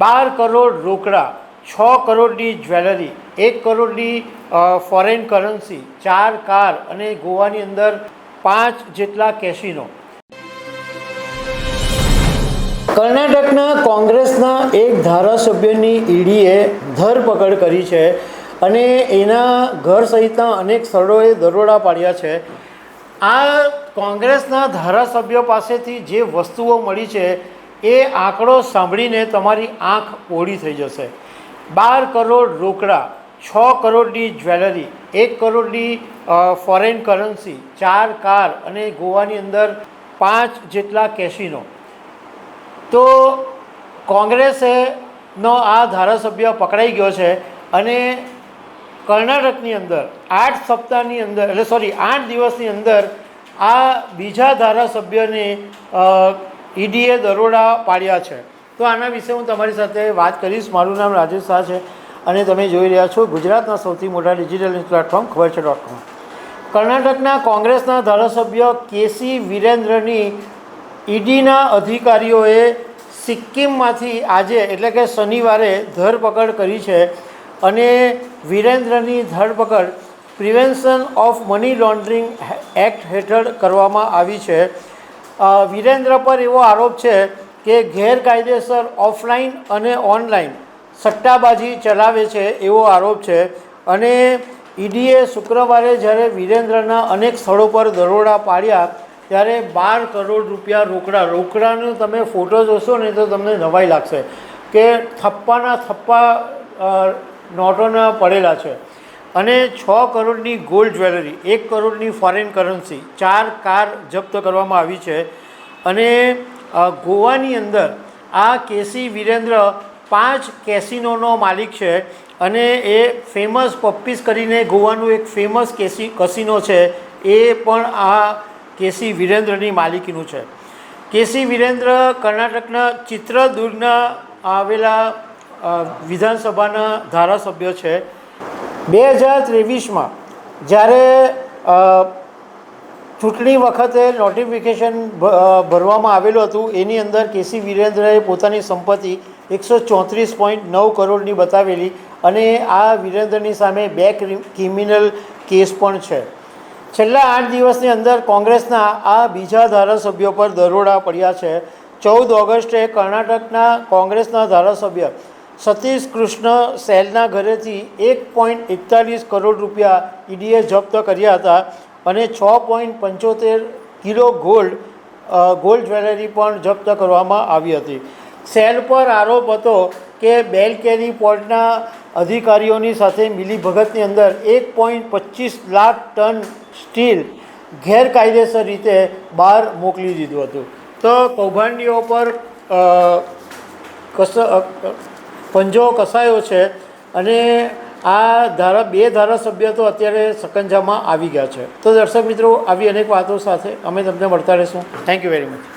બાર કરોડ રોકડા, છ કરોડની જ્વેલરી, એક કરોડની ફોરેન કરન્સી ચાર કાર અને ગોવાની અંદર પાંચ જેટલા કેસિનો કર્ણાટકના કોંગ્રેસના એક ધારાસભ્યની ઈડીએ ધરપકડ કરી છે અને એના ઘર સહિતના અનેક સ્થળોએ દરોડા પાડ્યા છે. આ કોંગ્રેસના ધારાસભ્યો પાસેથી જે વસ્તુઓ મળી છે એ આંકડો સાંભળીને તમારી આંખ ઓળી થઈ જશે. બાર કરોડ રોકડા, છ કરોડની જ્વેલરી, એક કરોડની ફોરેન કરન્સી ચાર કાર અને ગોવાની અંદર પાંચ જેટલા કેસિનો તો કોંગ્રેસે નો આ ધારાસભ્ય પકડાઈ ગયો છે અને કર્ણાટકની અંદર આઠ સપ્તાહની અંદર, એટલે સોરી આઠ દિવસની અંદર આ બીજા ધારાસભ્યને ઈડીએ દરોડા પાડ્યા છે. તો આના વિશે હું તમારી સાથે વાત કરીશ. મારું નામ રાજેશ શાહ છે અને તમે જોઈ રહ્યા છો ગુજરાતના સૌથી મોટા ડિજિટલ પ્લેટફોર્મ ખબર છે ડોટ કોમ કર્ણાટકના કોંગ્રેસના ધારાસભ્ય કેસી વિરેન્દ્રની ઈડીના અધિકારીઓએ સિક્કિમમાંથી આજે, એટલે કે શનિવારે, ધરપકડ કરી છે અને વિરેન્દ્રની ધરપકડ prevention of money laundering act હેઠળ કરવામાં આવી છે. વિરેન્દ્ર પર એવો આરોપ છે કે ગેરકાયદેસર ઓફલાઈન અને ઓનલાઈન સટ્ટાબાજી ચલાવે છે એવો આરોપ છે. અને ઈડીએ શુક્રવારે જ્યારે વિરેન્દ્રના અનેક સ્થળો પર દરોડા પાડ્યા ત્યારે બાર કરોડ રૂપિયા રોકડા, રોકડાનો તમે ફોટો જોશો ને તો તમને નવાઈ લાગશે કે થપ્પાના થપ્પા નોટોના પડેલા છે. અને છ કરોડની ગોલ્ડ જ્વેલરી એક કરોડની ફોરેન કરન્સી ચાર કાર જપ્ત કરવામાં આવી છે. અને ગોવાની અંદર આ કેસી વિરેન્દ્ર પાંચ કેસિનોનો માલિક છે અને એ ફેમસ પપ્પીસ કરીને ગોવાનું એક ફેમસ કેસી કસિનો છે. એ પણ આ કેસી વિરેન્દ્રની માલિકીનું છે. કેસી વિરેન્દ્ર કર્ણાટકના ચિત્રદુર્ગના આવેલા વિધાનસભાના ધારાસભ્ય છે. બે હજાર ત્રેવીસમાં જ્યારે ચૂંટણી વખતે નોટિફિકેશન ભરવામાં આવેલું હતું, એની અંદર કેસી વિરેન્દ્રએ પોતાની સંપત્તિ એકસો ચોત્રીસ પોઈન્ટ નવ કરોડની બતાવેલી અને આ વિરેન્દ્રની સામે બે ક્રિમિનલ કેસ પણ છે. છેલ્લા આઠ દિવસની અંદર કોંગ્રેસના આ બીજા ધારાસભ્યો પર દરોડા પડ્યા છે. ચૌદ ઓગસ્ટે કર્ણાટકના કોંગ્રેસના ધારાસભ્ય સતીશ કૃષ્ણ સેલના ઘરેથી એક પોઈન્ટ એકતાલીસ કરોડ રૂપિયા ઈડીએ જપ્ત કર્યા હતા અને છ પોઈન્ટ પંચોતેર કિલો ગોલ્ડ ગોલ્ડ જ્વેલરી પણ જપ્ત કરવામાં આવી હતી. સેલ પર આરોપ હતો કે બેલ કેરી પોર્ટના અધિકારીઓની સાથે મિલીભગતની અંદર એક પોઈન્ટ પચીસ લાખ ટન સ્ટીલ ગેરકાયદેસર રીતે બહાર મોકલી દીધું હતું. તો કૌભાંડીઓ પર કસ પંજો કસાયો છે અને આ ધારા બે ધારાસભ્ય તો અત્યારે સકંજામાં આવી ગયા છે. તો દર્શક મિત્રો, આવી અનેક વાતો સાથે અમે તમને મળતા રહીશું. Thank you very much